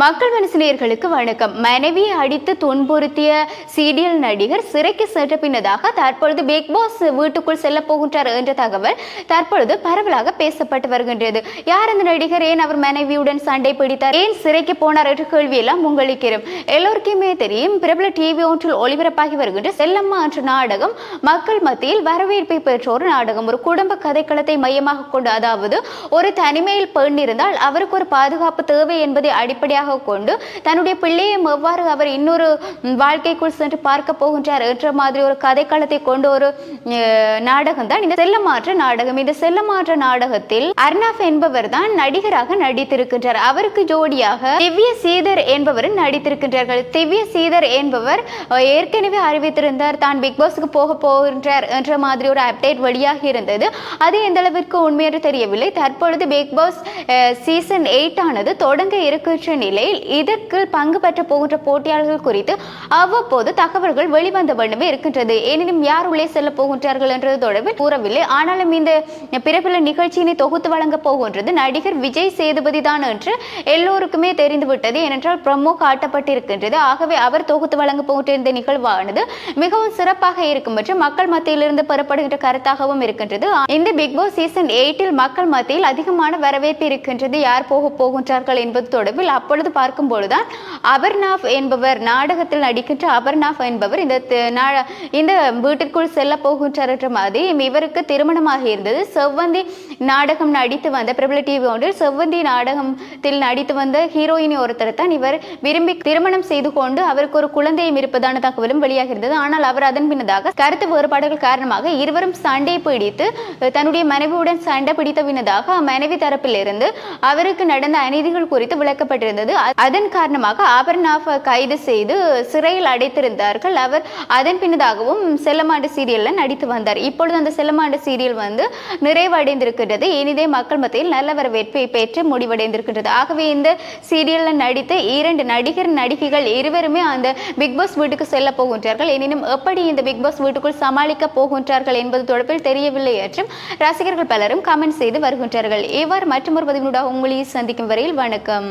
மக்கள் மனசிலியர்களுக்கு வணக்கம். மனைவியை அடித்து துன்புறுத்திய சீரியல் நடிகர் சிறைக்கு சென்ற பின்னதாக தற்பொழுது பிக் பாஸ் வீட்டுக்குள் செல்ல போகின்றார் என்ற தகவல் தற்பொழுது பரவலாக பேசப்பட்டு வருகின்றது. யார் அந்த நடிகர்? ஏன் அவர் மனைவியுடன் சண்டை பிடித்தார்? ஏன் சிறைக்கு போனார் என்ற கேள்வியெல்லாம் உங்களுக்கு எல்லோருக்குமே தெரியும் பிரபல டிவி ஒன்றில் ஒளிபரப்பாகி வருகின்ற செல்லம்மா என்ற நாடகம் மக்கள் மத்தியில் வரவேற்பை பெற்ற ஒரு நாடகம். ஒரு குடும்ப கதைக்களத்தை மையமாக கொண்டு அதாவது ஒரு தனிமையில் பெண் இருந்தால் அவருக்கு ஒரு பாதுகாப்பு தேவை என்பதை அடிப்படையாக கொண்டு தன்னுடைய பிள்ளையை எவ்வாறு அவர் இன்னொரு வாழ்க்கைக்குள் சென்று பார்க்க போகின்றார் என்ற மாதிரி ஒரு கதைக்களத்தை கொண்ட ஒரு நாடகம் தான் இந்த செல்லமாற்ற நாடகம். இந்த செல்லமாற்ற நாடகத்தில் அர்னாப் என்பவர் தான் நடிகராக நடித்திருக்கின்றார். அவருக்கு ஜோடியாக திவ்ய சீதர் என்பவர் நடித்திருக்கின்றார்கள். திவ்ய சீதர் என்பவர் ஏற்கனவே அறிவித்திருந்தார் தான் பிக் பாஸுக்கு போக போகின்றார் என்ற மாதிரி ஒரு அப்டேட் வழியாக இருந்தது. அது எந்த அளவிற்கு உண்மையாக தெரியவில்லை. தற்பொழுது பிக் பாஸ் சீசன் எயிட் ஆனது தொடங்க இருக்கின்ற நிலையில் இதற்கு பங்கு பெற்ற போகின்ற போட்டியாளர்கள் குறித்து அவ்வப்போது தகவல்கள் வெளிவந்த வண்ணமே இருக்கின்றது. எனினும் யார் உள்ளே செல்ல போகின்றார்கள் என்றது தொடர்பில் கூறவில்லை. ஆனாலும் இந்த பிறப்பில நிகழ்ச்சியினை தொகுத்து வழங்க போகின்றது. நடிகர் விஜய் சேதுபதி தான் என்று எல்லோருக்குமே தெரிந்துவிட்டது. ஏனென்றால் பிரமோ காட்டப்பட்டிருக்கின்றது. ஆகவே அவர் தொகுத்து வழங்க போகின்ற இந்த நிகழ்வானது மிகவும் சிறப்பாக இருக்கும் மற்றும் மக்கள் மத்தியிலிருந்து பெறப்படுகின்ற கருத்தாகவும் இருக்கின்றது. இந்த பிக் பாஸ் சீசன் எயிட்டில் மக்கள் மத்தியில் அதிகமான வரவேற்பு இருக்கின்றது. யார் போக போகின்றார்கள் என்பது தொடர்பில் அப்பொழுது பார்க்கும் பொழுதுதான் அபர்னாஃப் என்பவர் நாடகத்தில் நடிக்கின்ற அபர்னாஃப் என்பவர் இந்த இந்த வீட்டிற்குள் செல்ல போகின்றார் என்ற மாதிரி இவருக்கு திருமணமாக இருந்தது. செவ்வந்தி நாடகம் நடித்து வந்த பிரபல டிவி ஒன்றில் செவ்வந்தி நாடகத்தில் நடித்து வந்த ஹீரோயினி ஒருத்தர் தான் இவர் விரும்பி திருமணம் செய்து கொண்டு அவருக்கு ஒரு குழந்தையும் இருப்பதான தகவலும் வெளியாக இருந்தது. ஆனால் அவர் அதன் பின்னதாக கருத்து வேறுபாடுகள் காரணமாக இருவரும் சண்டை பிடித்து தன்னுடைய மனைவியுடன் சண்டை பிடித்த பின்னதாக மனைவி தரப்பிலிருந்து அவருக்கு நடந்த அநீதிகள் குறித்து விளக்கப்பட்டிருந்தது. அதன் காரணமாக அபர்நாப் கைது செய்து சிறையில் அடைத்திருந்தார்கள். அவர் அதன் பின்னதாகவும் செல்லமாண்டு சீரியலில் நடித்து வந்தார். இப்பொழுது அந்த செல்லமாண்டு சீரியல் வந்து நிறைவடைந்திருக்கின்றது. இனிதே மக்கள் மத்தியில் நல்ல வரவேற்பை பெற்று முடிவடைந்திருக்கின்றது. ஆகவே இந்த சீரியலில் நடித்த இரண்டு நடிகர் நடிகைகள் இருவருமே அந்த பிக் பாஸ் வீட்டுக்கு செல்ல போகின்றார்கள். எனினும் எப்படி இந்த பிக் பாஸ் வீட்டுக்குள் சமாளிக்க போகின்றார்கள் என்பது தொடர்பில் தெரியவில்லை என்றும் ரசிகர்கள் பலரும் கமெண்ட் செய்து வருகின்றார்கள். இவ்வாறு மற்றொரு பதிவினூடாக உங்களை சந்திக்கும் வரையில் வணக்கம்.